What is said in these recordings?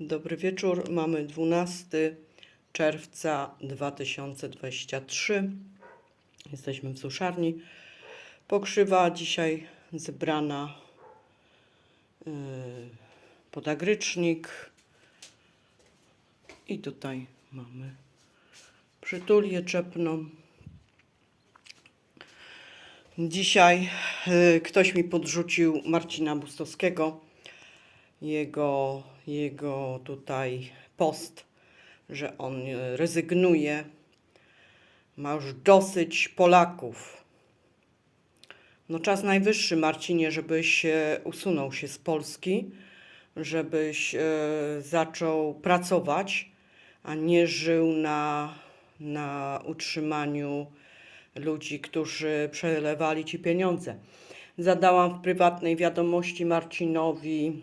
Dobry wieczór. Mamy 12 czerwca 2023. Jesteśmy w suszarni. Pokrzywa dzisiaj zebrana yy, podagrycznik. I tutaj mamy przytulię czepną. Dzisiaj y, ktoś mi podrzucił Marcina Bustowskiego, jego, jego tutaj post, że on y, rezygnuje, ma już dosyć Polaków. No czas najwyższy, Marcinie, żebyś e, usunął się z Polski, żebyś e, zaczął pracować, a nie żył na, na utrzymaniu ludzi, którzy przelewali ci pieniądze. Zadałam w prywatnej wiadomości Marcinowi,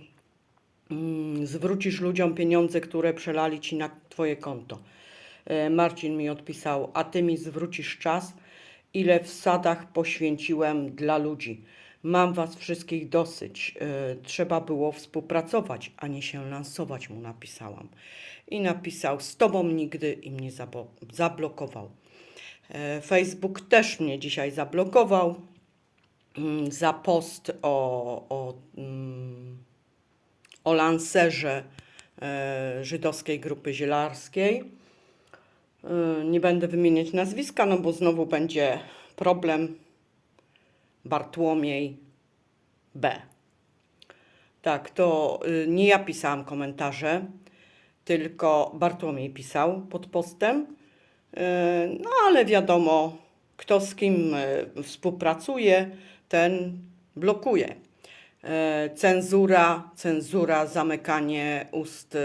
zwrócisz ludziom pieniądze, które przelali ci na twoje konto. E, Marcin mi odpisał, a ty mi zwrócisz czas, ile w sadach poświęciłem dla ludzi. Mam was wszystkich dosyć. E, Trzeba było współpracować, a nie się lansować, mu napisałam. I napisał, z tobą nigdy i mnie zablokował. E, Facebook też mnie dzisiaj zablokował mm, za post o, o, mm, o lancerze e, żydowskiej grupy zielarskiej. E, Nie będę wymieniać nazwiska, no bo znowu będzie problem. Bartłomiej B. Tak, to y, nie ja pisałam komentarze, tylko Bartłomiej pisał pod postem. E, No ale wiadomo, kto z kim współpracuje, ten blokuje. E, Cenzura, cenzura, zamykanie ust e,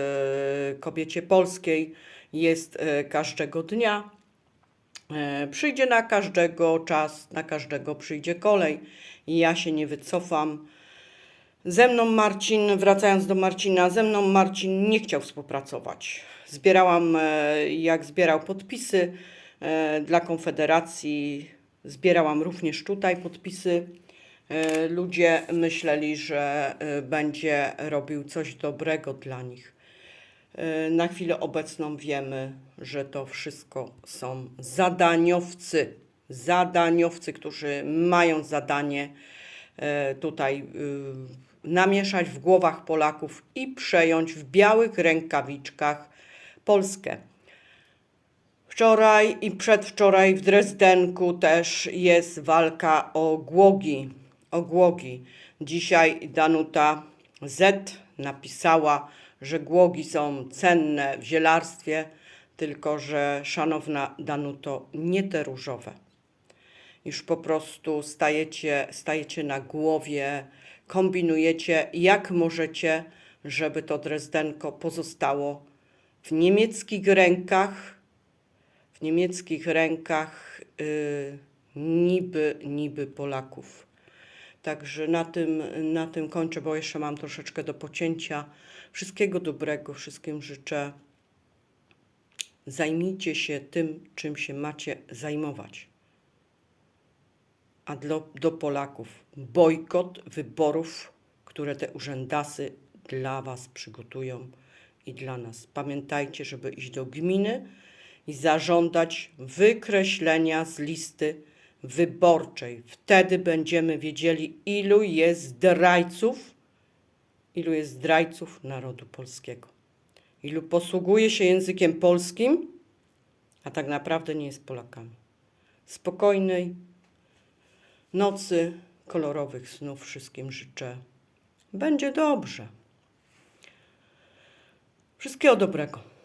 kobiecie polskiej jest e, każdego dnia. Przyjdzie na każdego czas, na każdego przyjdzie kolej. I ja się nie wycofam. Ze mną Marcin, wracając do Marcina, ze mną Marcin nie chciał współpracować. Zbierałam, jak zbierał podpisy dla Konfederacji, zbierałam również tutaj podpisy. E, Ludzie myśleli, że e, będzie robił coś dobrego dla nich. E, Na chwilę obecną wiemy, że to wszystko są zadaniowcy. Zadaniowcy, którzy mają zadanie tutaj namieszać w głowach Polaków i przejąć w białych rękawiczkach Polskę. Wczoraj i przedwczoraj w Drezdenku też jest walka o głogi. O głogi. Dzisiaj Danuta Z napisała, że głogi są cenne w zielarstwie, tylko że szanowna Danuto, nie te różowe. Już po prostu stajecie, stajecie na głowie, kombinujecie jak możecie, żeby to Drezdenko pozostało w niemieckich rękach, w niemieckich rękach y, niby, niby Polaków. Także na tym, na tym kończę, bo jeszcze mam troszeczkę do pocięcia. Wszystkiego dobrego, wszystkim życzę. Zajmijcie się tym, czym się macie zajmować. A do, do Polaków bojkot wyborów, które te urzędasy dla Was przygotują i dla nas. Pamiętajcie, żeby iść do gminy i zażądać wykreślenia z listy wyborczej. Wtedy będziemy wiedzieli, ilu jest zdrajców, ilu jest zdrajców narodu polskiego. Ilu posługuje się językiem polskim, a tak naprawdę nie jest Polakami. Spokojnej nocy, kolorowych snów wszystkim życzę. Będzie dobrze. Wszystkiego dobrego.